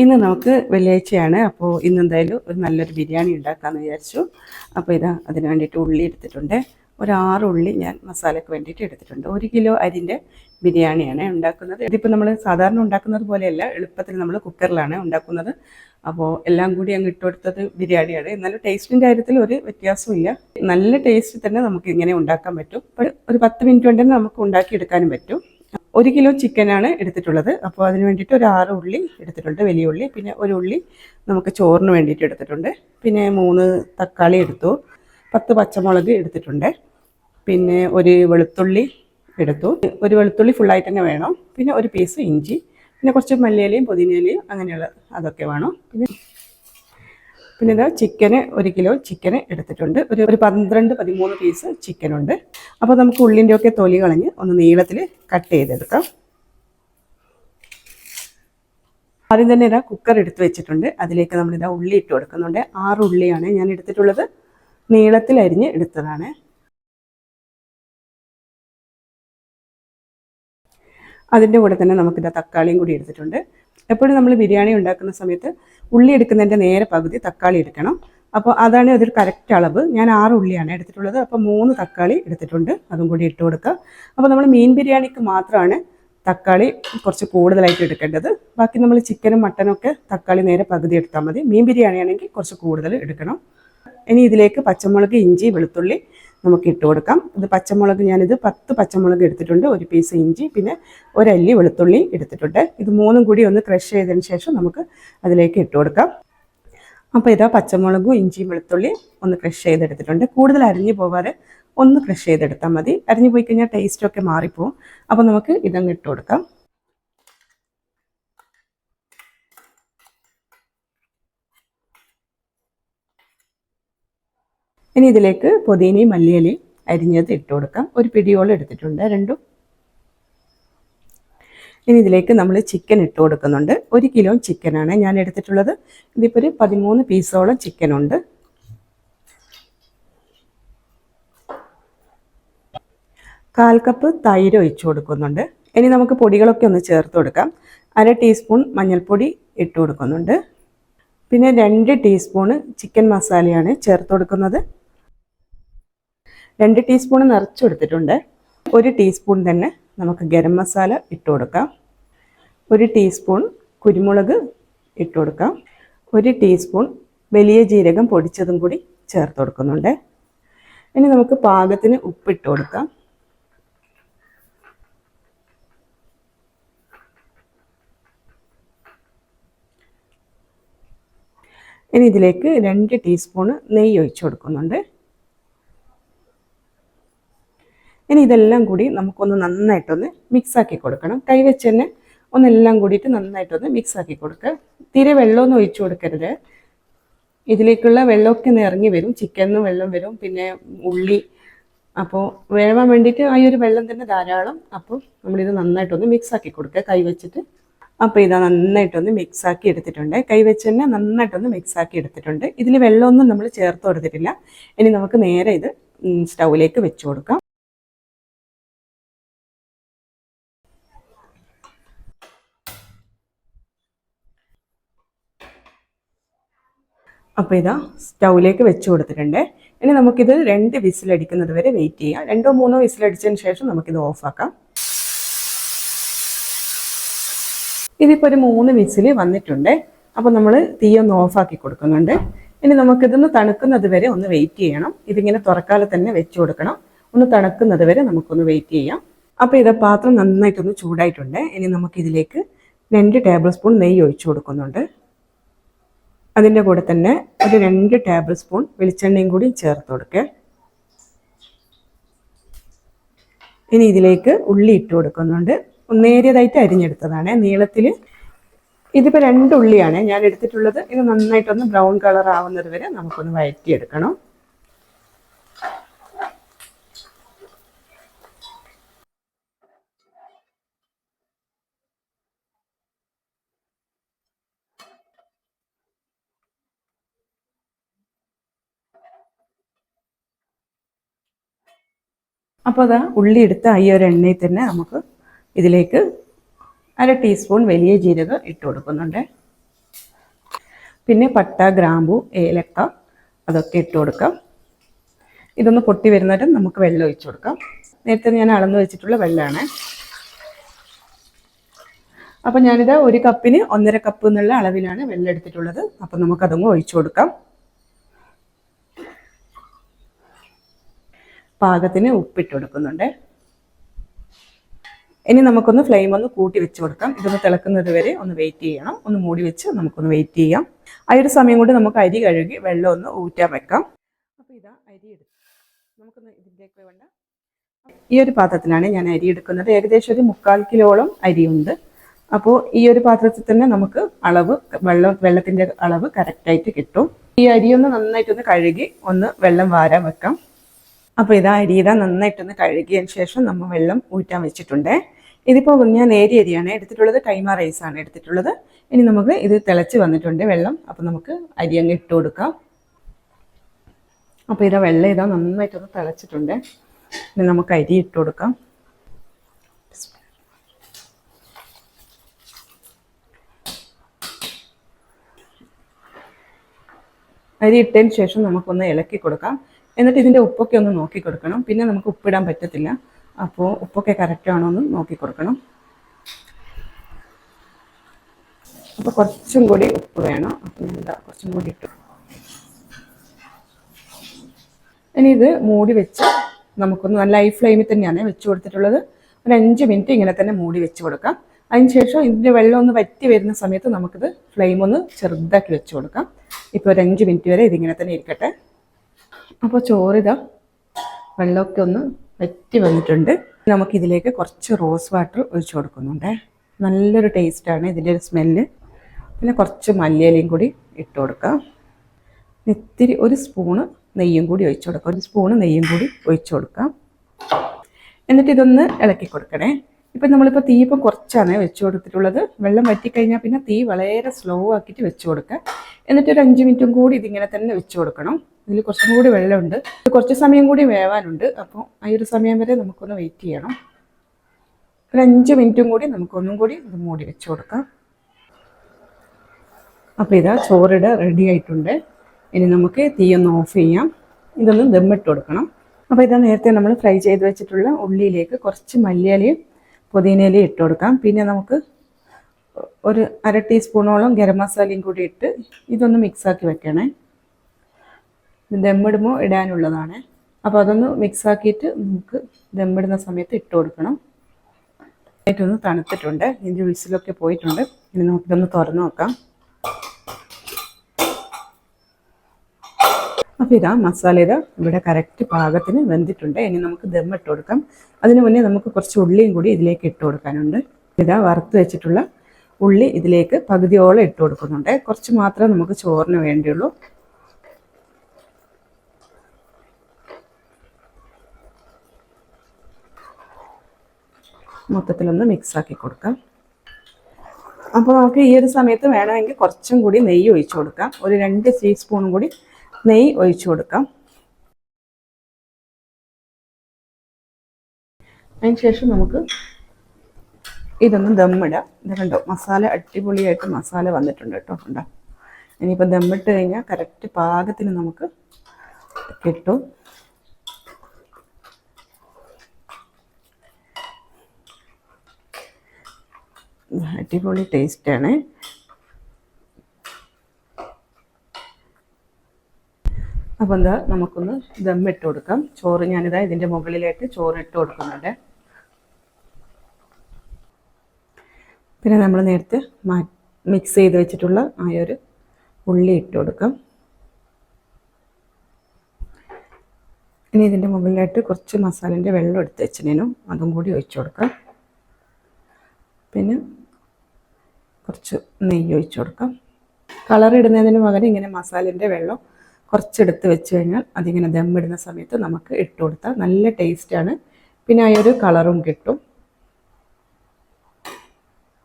ഇന്ന് നമുക്ക് വെള്ളിയാഴ്ചയാണ്. അപ്പോൾ ഇന്ന് എന്തായാലും ഒരു നല്ലൊരു ബിരിയാണി ഉണ്ടാക്കാമെന്ന് വിചാരിച്ചു. അപ്പോൾ ഇതാ അതിന് വേണ്ടിയിട്ട് ഉള്ളി എടുത്തിട്ടുണ്ട്. ഒരു ആറ് ഉള്ളി ഞാൻ മസാലയ്ക്ക് വേണ്ടിയിട്ട് എടുത്തിട്ടുണ്ട്. ഒരു കിലോ അരിന്റെ ബിരിയാണിയാണ് ഉണ്ടാക്കുന്നത്. ഇതിപ്പോൾ നമ്മൾ സാധാരണ ഉണ്ടാക്കുന്നത് പോലെയല്ല എളുപ്പത്തിൽ നമ്മൾ കുക്കറിലാണ് ഉണ്ടാക്കുന്നത്. അപ്പോൾ എല്ലാം കൂടി അങ്ങ് ഇട്ടുകൊടുത്തത് ബിരിയാണിയാണ്. എന്നാലും ടേസ്റ്റിന്റെ കാര്യത്തിൽ ഒരു വ്യത്യാസമില്ല നല്ല ടേസ്റ്റ് തന്നെ നമുക്ക് ഇങ്ങനെ ഉണ്ടാക്കാൻ പറ്റും. ഒരു പത്ത് മിനിറ്റ് കൊണ്ട് തന്നെ നമുക്ക് ഉണ്ടാക്കിയെടുക്കാനും പറ്റും. ഒരു കിലോ ചിക്കനാണ് എടുത്തിട്ടുള്ളത്. അപ്പോൾ അതിന് വേണ്ടിയിട്ട് ഒരു ആറ് ഉള്ളി എടുത്തിട്ടുണ്ട് വലിയ ഉള്ളി. പിന്നെ ഒരു ഉള്ളി നമുക്ക് ചോറിന് വേണ്ടിയിട്ട് എടുത്തിട്ടുണ്ട്. പിന്നെ മൂന്ന് തക്കാളി എടുത്തു. പത്ത് പച്ചമുളക് എടുത്തിട്ടുണ്ട്. പിന്നെ ഒരു വെളുത്തുള്ളി എടുത്തു. ഒരു വെളുത്തുള്ളി ഫുള്ളായിട്ട് തന്നെ വേണം. പിന്നെ ഒരു പീസ് ഇഞ്ചി. പിന്നെ കുറച്ച് മല്ലിയിലയും പുതിനയിലയും അങ്ങനെയുള്ള അതൊക്കെ വേണം. പിന്നെ പിന്നെ ഇത് ചിക്കന് ഒരു കിലോ ചിക്കന് എടുത്തിട്ടുണ്ട്. ഒരു ഒരു പന്ത്രണ്ട് പതിമൂന്ന് പീസ് ചിക്കനുണ്ട്. അപ്പോൾ നമുക്ക് ഉള്ളിന്റെ ഒക്കെ തൊലി കളഞ്ഞ് ഒന്ന് നീളത്തിൽ കട്ട് ചെയ്തെടുക്കാം. ആദ്യം തന്നെ ഇതാ കുക്കർ എടുത്ത് വെച്ചിട്ടുണ്ട്. അതിലേക്ക് നമ്മളിതാ ഉള്ളി ഇട്ട് കൊടുക്കുന്നുണ്ട്. ആറ് ഉള്ളിയാണ് ഞാൻ എടുത്തിട്ടുള്ളത്. നീളത്തിൽ അരിഞ്ഞ് എടുത്തതാണ്. അതിന്റെ കൂടെ തന്നെ നമുക്കിതാ തക്കാളിയും കൂടി എടുത്തിട്ടുണ്ട്. എപ്പോഴും നമ്മൾ ബിരിയാണി ഉണ്ടാക്കുന്ന സമയത്ത് ഉള്ളി എടുക്കുന്നതിന്റെ നേരെ പകുതി തക്കാളി എടുക്കണം. അപ്പോൾ അതാണ് അതൊരു കറക്റ്റ് അളവ്. ഞാൻ ആറ് ഉള്ളിയാണ് എടുത്തിട്ടുള്ളത്. അപ്പോൾ മൂന്ന് തക്കാളി എടുത്തിട്ടുണ്ട്. അതും കൂടി ഇട്ട് കൊടുക്കുക. അപ്പോൾ നമ്മൾ മീൻ ബിരിയാണിക്ക് മാത്രമാണ് തക്കാളി കുറച്ച് കൂടുതലായിട്ട് എടുക്കേണ്ടത്. ബാക്കി നമ്മൾ ചിക്കനും മട്ടനും ഒക്കെ തക്കാളി നേരെ പകുതി എടുത്താൽ മതി. മീൻ ബിരിയാണി ആണെങ്കിൽ കുറച്ച് കൂടുതൽ എടുക്കണം. ഇനി ഇതിലേക്ക് പച്ചമുളക് ഇഞ്ചി വെളുത്തുള്ളി നമുക്ക് ഇട്ട് കൊടുക്കാം. ഇത് പച്ചമുളക് ഞാനിത് പത്ത് പച്ചമുളക് എടുത്തിട്ടുണ്ട്. ഒരു പീസ് ഇഞ്ചി പിന്നെ ഒരല്ലി വെളുത്തുള്ളി എടുത്തിട്ടുണ്ട്. ഇത് മൂന്നും കൂടി ഒന്ന് ക്രഷ് ചെയ്തതിന് ശേഷം നമുക്ക് അതിലേക്ക് ഇട്ട് കൊടുക്കാം. അപ്പോൾ ഇതാ പച്ചമുളകും ഇഞ്ചിയും വെളുത്തുള്ളി ഒന്ന് ക്രഷ് ചെയ്തെടുത്തിട്ടുണ്ട്. കൂടുതൽ അരിഞ്ഞു പോവാതെ ഒന്ന് ക്രഷ് ചെയ്തെടുത്താൽ മതി. അരിഞ്ഞു പോയി കഴിഞ്ഞാൽ ടേസ്റ്റൊക്കെ മാറിപ്പോവും. അപ്പോൾ നമുക്ക് ഇതങ്ങ് ഇട്ട് കൊടുക്കാം. ഇനി ഇതിലേക്ക് പുതിനയും മല്ലിയിലയും അരിഞ്ഞത് ഇട്ട് കൊടുക്കാം. ഒരു പിടിയോളം എടുത്തിട്ടുണ്ട് രണ്ടും. ഇനി ഇതിലേക്ക് നമ്മൾ ചിക്കൻ ഇട്ട് കൊടുക്കുന്നുണ്ട്. ഒരു കിലോ ചിക്കനാണ് ഞാൻ എടുത്തിട്ടുള്ളത്. ഇതിപ്പോൾ ഒരു പതിമൂന്ന് പീസോളം ചിക്കനുണ്ട് കാൽ കപ്പ് തൈര് ഒഴിച്ചു കൊടുക്കുന്നുണ്ട്. ഇനി നമുക്ക് പൊടികളൊക്കെ ഒന്ന് ചേർത്ത് കൊടുക്കാം. അര ടീസ്പൂൺ മഞ്ഞൾപ്പൊടി ഇട്ട് കൊടുക്കുന്നുണ്ട്. പിന്നെ രണ്ട് ടീസ്പൂണ് ചിക്കൻ മസാലയാണ് ചേർത്ത് കൊടുക്കുന്നത്. രണ്ട് ടീസ്പൂൺ നിറച്ചെടുത്തിട്ടുണ്ട്. ഒരു ടീസ്പൂൺ തന്നെ നമുക്ക് ഗരം മസാല ഇട്ട് കൊടുക്കാം. ഒരു ടീസ്പൂൺ കുരുമുളക് ഇട്ട് കൊടുക്കാം. ഒരു ടീസ്പൂൺ വലിയ ജീരകം പൊടിച്ചതും കൂടി ചേർത്ത് കൊടുക്കുന്നുണ്ട്. ഇനി നമുക്ക് പാകത്തിന് ഉപ്പിട്ട് കൊടുക്കാം. ഇനി ഇതിലേക്ക് രണ്ട് ടീസ്പൂണ് നെയ്യ് ഒഴിച്ചു കൊടുക്കുന്നുണ്ട്. ഇനി ഇതെല്ലാം കൂടി നമുക്കൊന്ന് നന്നായിട്ടൊന്ന് മിക്സാക്കി കൊടുക്കണം. കൈവച്ച് തന്നെ ഒന്നെല്ലാം കൂടിയിട്ട് നന്നായിട്ടൊന്ന് മിക്സാക്കി കൊടുക്കുക. തീരെ വെള്ളമൊന്നും ഒഴിച്ചു കൊടുക്കരുത്. ഇതിലേക്കുള്ള വെള്ളമൊക്കെ ഇറങ്ങി വരും. ചിക്കനും വെള്ളം വരും. പിന്നെ ഉള്ളി. അപ്പോൾ വേവാൻ വേണ്ടിയിട്ട് ആ ഒരു വെള്ളം തന്നെ ധാരാളം. അപ്പോൾ നമ്മളിത് നന്നായിട്ടൊന്ന് മിക്സാക്കി കൊടുക്കുക. കൈ വെച്ചിട്ട്. അപ്പോൾ ഇതാ നന്നായിട്ടൊന്ന് മിക്സാക്കി എടുത്തിട്ടുണ്ട്. കൈ വെച്ച് തന്നെ നന്നായിട്ടൊന്ന് മിക്സാക്കി എടുത്തിട്ടുണ്ട്. ഇതിൽ വെള്ളമൊന്നും നമ്മൾ ചേർത്ത് കൊടുത്തിട്ടില്ല. ഇനി നമുക്ക് നേരെ ഇത് സ്റ്റൗവിലേക്ക് വെച്ച് കൊടുക്കാം. അപ്പോൾ ഇതാ സ്റ്റൗവിലേക്ക് വെച്ച് കൊടുത്തിട്ടുണ്ട്. ഇനി നമുക്കിത് രണ്ട് വിസിലടിക്കുന്നത് വരെ വെയിറ്റ് ചെയ്യാം. രണ്ടോ മൂന്നോ വിസിലടിച്ചതിന് ശേഷം നമുക്കിത് ഓഫാക്കാം. ഇതിപ്പോൾ ഒരു മൂന്ന് വിസിൽ വന്നിട്ടുണ്ട്. അപ്പോൾ നമ്മൾ തീയൊന്ന് ഓഫാക്കി കൊടുക്കുന്നുണ്ട്. ഇനി നമുക്കിതൊന്ന് തണുക്കുന്നത് വരെ ഒന്ന് വെയിറ്റ് ചെയ്യണം. ഇതിങ്ങനെ തുറക്കാതെ തന്നെ വെച്ച് കൊടുക്കണം. ഒന്ന് തണുക്കുന്നത് വരെ നമുക്കൊന്ന് വെയിറ്റ് ചെയ്യാം. അപ്പോൾ ഇത് പാത്രം നന്നായിട്ടൊന്ന് ചൂടായിട്ടുണ്ട്. ഇനി നമുക്കിതിലേക്ക് രണ്ട് ടേബിൾ സ്പൂൺ നെയ്യ് ഒഴിച്ചു കൊടുക്കുന്നുണ്ട്. അതിന്റെ കൂടെ തന്നെ ഒരു രണ്ട് ടേബിൾ സ്പൂൺ വെളിച്ചെണ്ണയും കൂടി ചേർത്ത് കൊടുക്കുക ഇനി ഇതിലേക്ക് ഉള്ളി ഇട്ട് കൊടുക്കുന്നുണ്ട്. നേരിയതായിട്ട് അരിഞ്ഞെടുത്തതാണ്. നീളത്തിൽ ഇതിപ്പോൾ രണ്ട് ഉള്ളിയാണ് ഞാൻ എടുത്തിട്ടുള്ളത്. ഇത് നന്നായിട്ടൊന്ന് ബ്രൗൺ കളർ ആവുന്നത് വരെ നമുക്കൊന്ന് വഴറ്റിയെടുക്കണം. അപ്പോൾ അതാ ഉള്ളി എടുത്ത ഈ ഒരു എണ്ണയിൽ തന്നെ നമുക്ക് ഇതിലേക്ക് അര ടീസ്പൂൺ വലിയ ജീരകം ഇട്ട് കൊടുക്കുന്നുണ്ട്. പിന്നെ പട്ട ഗ്രാമ്പു ഏലക്ക അതൊക്കെ ഇട്ട് കൊടുക്കാം. ഇതൊന്ന് പൊട്ടി വരുന്നിട്ട് നമുക്ക് വെള്ളം ഒഴിച്ചു കൊടുക്കാം. നേരത്തെ ഞാൻ അളന്ന് വെച്ചിട്ടുള്ള വെള്ളമാണ് അപ്പം ഞാനിത് ഒരു കപ്പിന് ഒന്നര കപ്പ് എന്നുള്ള അളവിലാണ് വെള്ളം എടുത്തിട്ടുള്ളത്. അപ്പം നമുക്കതങ്ങ് ഒഴിച്ചു കൊടുക്കാം. പാകത്തിന് ഉപ്പിട്ട് കൊടുക്കുന്നുണ്ട്. ഇനി നമുക്കൊന്ന് ഫ്ലെയിം ഒന്ന് കൂട്ടി വെച്ച് കൊടുക്കാം. ഇതൊന്ന് തിളക്കുന്നത് വരെ ഒന്ന് വെയിറ്റ് ചെയ്യണം. ഒന്ന് മൂടി വെച്ച് നമുക്കൊന്ന് വെയിറ്റ് ചെയ്യാം. ആ ഒരു സമയം കൊണ്ട് നമുക്ക് അരി കഴുകി വെള്ളം ഒന്ന് ഊറ്റാൻ വെക്കാം. അപ്പോൾ ഇതാ അരി എടുക്കാം നമുക്കൊന്ന് ഇതിലേക്ക് വേണ്ട. ഈ ഒരു പാത്രത്തിലാണ് ഞാൻ അരി എടുക്കുന്നത്. ഏകദേശം ഒരു മുക്കാൽ കിലോളം അരിയുണ്ട്. അപ്പോൾ ഈ ഒരു പാത്രത്തിൽ തന്നെ നമുക്ക് അളവ് വെള്ളം വെള്ളത്തിന്റെ അളവ് കറക്റ്റായിട്ട് കിട്ടും. ഈ അരിയൊന്ന് നന്നായിട്ടൊന്ന് കഴുകി ഒന്ന് വെള്ളം വാരാൻ വെക്കാം. അപ്പോൾ ഇതാ അരിയിത നന്നായിട്ടൊന്ന് കഴുകിയതിന് ശേഷം നമ്മൾ വെള്ളം ഊറ്റാൻ വെച്ചിട്ടുണ്ട്. ഇതിപ്പോൾ ഞാൻ നേരിയ അരിയാണ് എടുത്തിട്ടുള്ളത് കൈമ റൈസ് ആണ് എടുത്തിട്ടുള്ളത്. ഇനി നമുക്ക് ഇത് തിളച്ച് വന്നിട്ടുണ്ട് വെള്ളം. അപ്പോൾ നമുക്ക് അരി അങ്ങ് ഇട്ട് കൊടുക്കാം. അപ്പോൾ ഇതാ വെള്ളം ഇതാ നന്നായിട്ടൊന്ന് തിളച്ചിട്ടുണ്ട്. ഇനി നമുക്ക് അരി ഇട്ട് കൊടുക്കാം. അരി ഇട്ടതിന് ശേഷം നമുക്കൊന്ന് ഇളക്കി കൊടുക്കാം. എന്നിട്ട് ഇതിന്റെ ഉപ്പൊക്കെ ഒന്ന് നോക്കി കൊടുക്കണം. പിന്നെ നമുക്ക് ഉപ്പിടാൻ പറ്റത്തില്ല. അപ്പോൾ ഉപ്പൊക്കെ കറക്റ്റ് ആണോ എന്ന് നോക്കി കൊടുക്കണം. അപ്പോൾ കുറച്ചും കൂടി ഉപ്പ് വേണം. അപ്പം എന്താ കുറച്ചും കൂടി ഇട്ടു. ഇനി ഇത് മൂടി വെച്ച് നമുക്കൊന്ന് നല്ല ഹൈ ഫ്ലെയിമിൽ തന്നെയാണ് വെച്ച് കൊടുത്തിട്ടുള്ളത്. ഒരു അഞ്ച് മിനിറ്റ് ഇങ്ങനെ തന്നെ മൂടി വെച്ച് കൊടുക്കാം. അതിന് ശേഷം ഇതിന്റെ വെള്ളം ഒന്ന് വറ്റി വരുന്ന സമയത്ത് നമുക്കിത് ഫ്ലെയിം ഒന്ന് ചെറുതാക്കി വെച്ച് കൊടുക്കാം. ഇപ്പോൾ ഒരു അഞ്ച് മിനിറ്റ് വരെ ഇതിങ്ങനെ തന്നെ ഇരിക്കട്ടെ. അപ്പോൾ ചോറിതാ. വെള്ളമൊക്കെ ഒന്ന് വെറ്റി വന്നിട്ടുണ്ട്. നമുക്കിതിലേക്ക് കുറച്ച് റോസ് വാട്ടർ ഒഴിച്ചു കൊടുക്കുന്നുണ്ട്. നല്ലൊരു ടേസ്റ്റാണ് ഇതിന്റെ ഒരു സ്മെല്ല്. പിന്നെ കുറച്ച് മല്ലിയിലയും കൂടി ഇട്ട് കൊടുക്കാം. ഇത്തിരി ഒരു സ്പൂണ് നെയ്യും കൂടി ഒഴിച്ചു കൊടുക്കാം. ഒരു സ്പൂണ് നെയ്യും കൂടി ഒഴിച്ചു കൊടുക്കാം. എന്നിട്ട് ഇതൊന്ന് ഇളക്കി കൊടുക്കണേ. ഇപ്പം നമ്മളിപ്പോൾ തീ ഇപ്പം കുറച്ചാണ് വെച്ച് കൊടുത്തിട്ടുള്ളത്. വെള്ളം വറ്റിക്കഴിഞ്ഞാൽ പിന്നെ തീ വളരെ സ്ലോ ആക്കിയിട്ട് വെച്ച് കൊടുക്കുക. എന്നിട്ട് ഒരു അഞ്ച് മിനിറ്റും കൂടി ഇതിങ്ങനെ തന്നെ വെച്ച് കൊടുക്കണം. ഇതിൽ കുറച്ചും കൂടി വെള്ളമുണ്ട്. കുറച്ച് സമയം കൂടി വേവാനുണ്ട്. അപ്പോൾ ആ ഒരു സമയം വരെ നമുക്കൊന്ന് വെയിറ്റ് ചെയ്യണം. ഒരു അഞ്ച് മിനിറ്റും കൂടി നമുക്കൊന്നും കൂടി ഇത് മൂടി വെച്ച് കൊടുക്കാം. അപ്പോൾ ഇതാ ചോറിട റെഡി ആയിട്ടുണ്ട്. ഇനി നമുക്ക് തീ ഒന്ന് ഓഫ് ചെയ്യാം. ഇതൊന്ന് ദമ്മിട്ട് കൊടുക്കണം. അപ്പോൾ ഇതാ നേരത്തെ നമ്മൾ ഫ്രൈ ചെയ്ത് വെച്ചിട്ടുള്ള ഉള്ളിയിലേക്ക് കുറച്ച് മല്ലിയിലയും പുതിനയിലയും ഇട്ട് കൊടുക്കാം. പിന്നെ നമുക്ക് ഒരു അര ടീസ്പൂണോളം ഗരം മസാലയും കൂടി ഇട്ട് ഇതൊന്ന് മിക്സാക്കി വെക്കണേ. ദമ്മിടുമ്പോൾ ഇടാനുള്ളതാണ്. അപ്പോൾ അതൊന്ന് മിക്സാക്കിയിട്ട് നമുക്ക് ദമ്മിടുന്ന സമയത്ത് ഇട്ട് കൊടുക്കണം. ഒന്ന് തണുത്തിട്ടുണ്ട്. ഇതിന്റെ വിസിലൊക്കെ പോയിട്ടുണ്ട്. ഇനി നമുക്കിതൊന്ന് തുറന്ന് നോക്കാം. അപ്പോൾ ഇതാ മസാല ഇത് ഇവിടെ കറക്റ്റ് പാകത്തിന് വെന്തിട്ടുണ്ട്. ഇനി നമുക്ക് ദം ഇട്ട് കൊടുക്കാം. അതിന് മുന്നേ നമുക്ക് കുറച്ച് ഉള്ളിയും കൂടി ഇതിലേക്ക് ഇട്ട് കൊടുക്കാനുണ്ട്. ഇതാ വറുത്ത് വെച്ചിട്ടുള്ള ഉള്ളി ഇതിലേക്ക് പകുതിയോളം ഇട്ട് കൊടുക്കുന്നുണ്ട്. കുറച്ച് മാത്രമേ നമുക്ക് ചോറിന് വേണ്ടിയുള്ളൂ. മൊത്തത്തിലൊന്ന് മിക്സ് ആക്കി കൊടുക്കാം. അപ്പോൾ നമുക്ക് ഈ ഒരു സമയത്ത് വേണമെങ്കിൽ കുറച്ചും കൂടി നെയ്യ് ഒഴിച്ചു കൊടുക്കാം. ഒരു രണ്ട് ടീസ്പൂണും കൂടി നെയ്യ് ഒഴിച്ചു കൊടുക്കാം. അതിന് ശേഷം നമുക്ക് ഇതൊന്ന് ദമ്മിടാം. ഇത് കണ്ടോ? മസാല അടിപൊളിയായിട്ട് മസാല വന്നിട്ടുണ്ട് കേട്ടോ. ഉണ്ടോ ഇനിയിപ്പോൾ ദമ്മിട്ട് കഴിഞ്ഞാൽ കറക്റ്റ് പാകത്തിന് നമുക്ക് കിട്ടും. അടിപൊളി ടേസ്റ്റാണ് അപ്പോൾ എന്താ നമുക്കൊന്ന് ദം ഇട്ട് കൊടുക്കാം. ചോറ് ഞാനിതാ ഇതിന്റെ മുകളിലായിട്ട് ചോറ് ഇട്ട് കൊടുക്കുന്നുണ്ട്. പിന്നെ നമ്മൾ നേരത്തെ മാ മിക്സ് ചെയ്ത് വെച്ചിട്ടുള്ള ആ ഒരു ഉള്ളി ഇട്ട് കൊടുക്കാം. ഇനി ഇതിന്റെ മുകളിലായിട്ട് കുറച്ച് മസാലേന്റെ വെള്ളം എടുത്ത് വെച്ചിനു അതും കൂടി ഒഴിച്ചു കൊടുക്കാം. പിന്നെ കുറച്ച് നെയ്യ് ഒഴിച്ചു കൊടുക്കാം. കളർ ഇടുന്നതിന് പകരം ഇങ്ങനെ മസാലേന്റെ വെള്ളം കുറച്ചെടുത്ത് വെച്ച് കഴിഞ്ഞാൽ അതിങ്ങനെ ഇടുന്ന സമയത്ത് നമുക്ക് ഇട്ട് കൊടുത്താൽ നല്ല ടേസ്റ്റാണ് പിന്നെ ആ ഒരു കളറും കിട്ടും.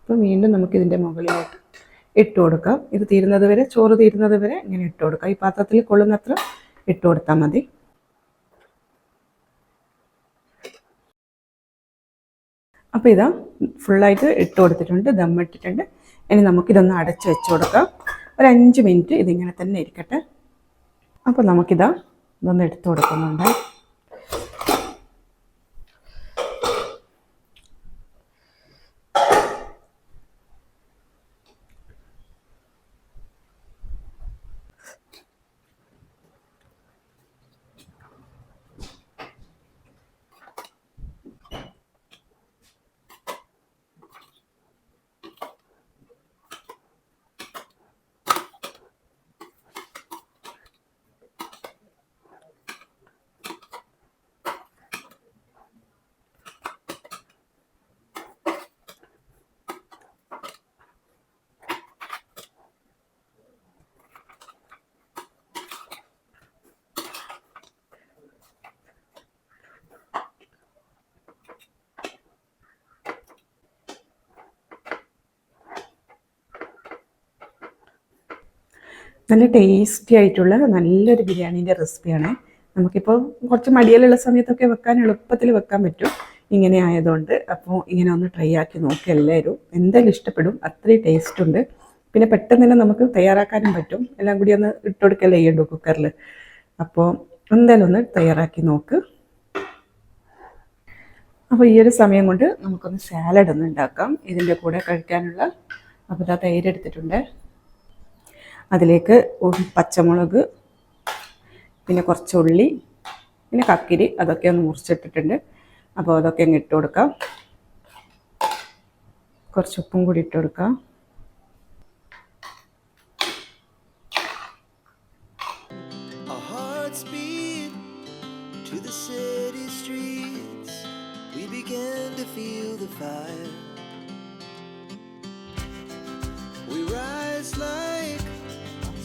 അപ്പം വീണ്ടും നമുക്കിതിന്റെ മുകളിലോട്ട് ഇട്ട് കൊടുക്കാം. ഇത് തീരുന്നത് വരെ ചോറ് തീരുന്നത് വരെ ഇങ്ങനെ ഇട്ട് കൊടുക്കാം. ഈ പാത്രത്തിൽ കൊള്ളുന്നത്ര ഇട്ട് കൊടുത്താൽ മതി. അപ്പോൾ ഇതാ ഫുള്ളായിട്ട് ഇട്ട് കൊടുത്തിട്ടുണ്ട് ദമ്മിട്ടിട്ടുണ്ട് ഇനി നമുക്കിതൊന്ന് അടച്ച് വെച്ച് കൊടുക്കാം. ഒരു അഞ്ച് മിനിറ്റ് ഇതിങ്ങനെ തന്നെ ഇരിക്കട്ടെ. അപ്പോൾ നമുക്കിതാ ഇതൊന്ന് എടുത്തു കൊടുക്കുന്നുണ്ട്. നല്ല ടേസ്റ്റി ആയിട്ടുള്ള നല്ലൊരു ബിരിയാണീന്റെ റെസിപ്പിയാണ് നമുക്കിപ്പോൾ കുറച്ച് മടിയിലുള്ള സമയത്തൊക്കെ വെക്കാൻ എളുപ്പത്തിൽ വെക്കാൻ പറ്റും. ഇങ്ങനെ ആയതുകൊണ്ട് അപ്പോൾ ഇങ്ങനെ ഒന്ന് ട്രൈ ആക്കി നോക്കി എല്ലാവരും. എന്തായാലും ഇഷ്ടപ്പെടും. അത്രയും ടേസ്റ്റ് ഉണ്ട്. പിന്നെ പെട്ടെന്ന് തന്നെ നമുക്ക് തയ്യാറാക്കാനും പറ്റും. എല്ലാം കൂടി ഒന്ന് ഇട്ടുകൊടുക്കല്ലേ ചെയ്യണ്ടു കുക്കറിൽ അപ്പോൾ എന്തായാലും ഒന്ന് തയ്യാറാക്കി നോക്ക്. അപ്പോൾ ഈ ഒരു സമയം കൊണ്ട് നമുക്കൊന്ന് സാലഡ് ഒന്ന് ഉണ്ടാക്കാം. ഇതിന്റെ കൂടെ കഴിക്കാനുള്ള അപ്പോൾ ആ തൈര് എടുത്തിട്ടുണ്ട്. അതിലേക്ക് പച്ചമുളക് പിന്നെ കുറച്ച് ഉള്ളി പിന്നെ കക്കിരി അതൊക്കെ ഒന്ന് മുറിച്ചിട്ടിട്ടുണ്ട് അപ്പോൾ അതൊക്കെ അങ്ങ് ഇട്ട് കൊടുക്കാം കുറച്ച് ഉപ്പും കൂടി ഇട്ട് കൊടുക്കാം to the city streets. We began to feel the fire.